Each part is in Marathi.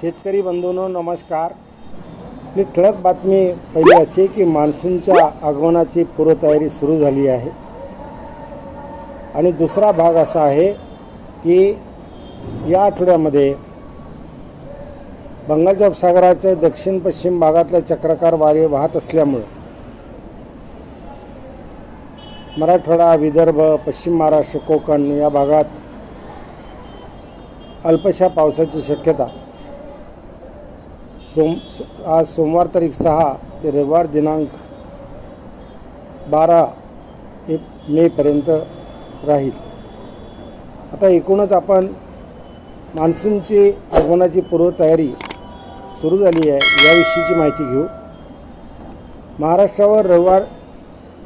शेतकरी बंधूंनो नमस्कार. आपली ठळक बातमी पहिली अशी की मान्सूनच्या आगमनाची पूर्वतयारी सुरू झाली आहे. आणि दुसरा भाग असा आहे की या आठवड्यामध्ये बंगालच्या उपसागराच्या दक्षिण पश्चिम भागातले चक्राकार वारे वाहत असल्यामुळं मराठवाडा विदर्भ पश्चिम महाराष्ट्र कोकण या भागात अल्पशा पावसाची शक्यता सोम सो- आज सोमवार तारीख सहा ते रविवार दिनांक बारा ए मेपर्यंत राहील. आता एकूणच आपण मान्सूनची आगमनाची पूर्वतयारी सुरू झाली आहे याविषयीची माहिती घेऊ. महाराष्ट्रावर रविवार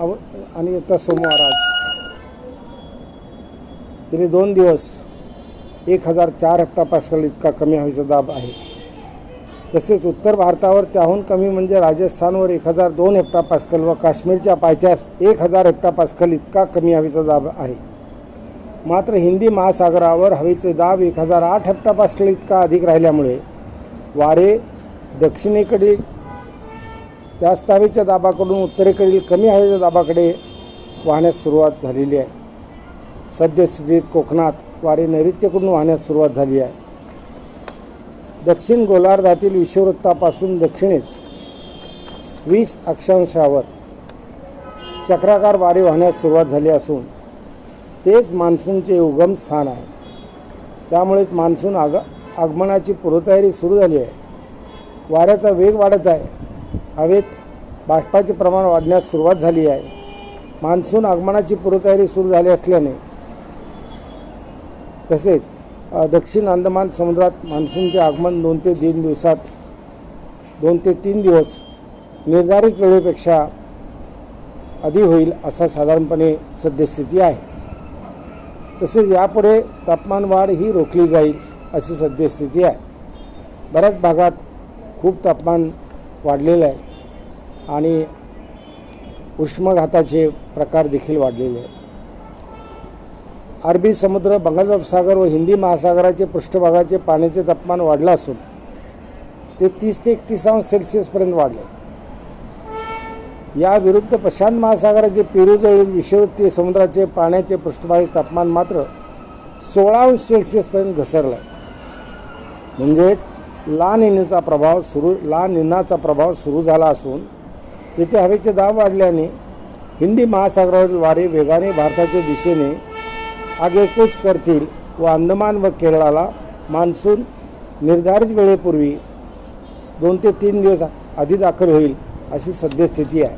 अव आणि आता सोमवार आज. गेले दोन दिवस एक हजार चार हेक्टापास्कल इतका कमी हवेचा दाब आहे. तसेच उत्तर भारतावर त्याहून कमी म्हणजे राजस्थानवर एक हजार दोन हेक्टापास्कल व काश्मीरच्या पायथ्यास एक हजार हेक्टापास्कल इतका कमी हवेचा दाब आहे. मात्र हिंदी महासागरावर हवेचे दाब एक हजार आठ हेक्टापास्कल इतका अधिक राहिल्यामुळे वारे दक्षिणेकडील जास्त हवेच्या दाबाकडून उत्तरेकडील कमी हवेच्या दाबाकडे वाहण्यास सुरुवात झालेली आहे. सद्यस्थितीत कोकणात वारे नैऋत्यकडून वाहण्यास सुरुवात झाली आहे. दक्षिण गोलार्धातील विषुववृत्तापासून दक्षिणेस वीस अक्षांशावर चक्राकार वारे वाहण्यास सुरुवात झाली असून तेच मान्सूनचे उगम स्थान आहे. त्यामुळेच मान्सून आग आगमनाची पूर्वतयारी सुरू झाली आहे. वाऱ्याचा वेग वाढत आहे. हवेत बाष्पाचे प्रमाण वाढण्यास सुरुवात झाली आहे. मान्सून आगमनाची पूर्वतयारी सुरू झाली असल्याने तसेच दक्षिण अंदमान समुद्रात मान्सूनचे आगमन दोन ते तीन दिवसात दोन ते तीन दिवस निर्धारित वेळेपेक्षा आधी होईल असा साधारणपणे सद्यस्थिती आहे. तसेच यापुढे तापमान वाढ ही रोखली जाईल अशी सद्यस्थिती आहे. बऱ्याच भागात खूप तापमान वाढलेलं आहे आणि उष्मघाताचे प्रकार देखील वाढलेले आहेत. अरबी समुद्र बंगाल सागर व हिंदी महासागराचे पृष्ठभागाचे पाण्याचे तापमान वाढलं असून ते तीस ते एकतीस अंश सेल्सिअसपर्यंत वाढले. या विरुद्ध प्रशांत महासागराचे पेरूजवळील विषवृत्तीय समुद्राचे पाण्याचे पृष्ठभागी तापमान मात्र सोळा अंश सेल्सिअसपर्यंत घसरलं म्हणजेच लहान निनेचा प्रभाव सुरू लहान निनाचा प्रभाव सुरू झाला असून तेथे हवेचे दाब वाढल्याने हिंदी महासागरावरील वारे वेगाने भारताच्या दिशेने आगेकूच करतील व अंदमान व केरळाला मान्सून निर्धारित वेळेपूर्वी दोन ते तीन दिवस आधी दाखल होईल अशी सद्यस्थिती आहे.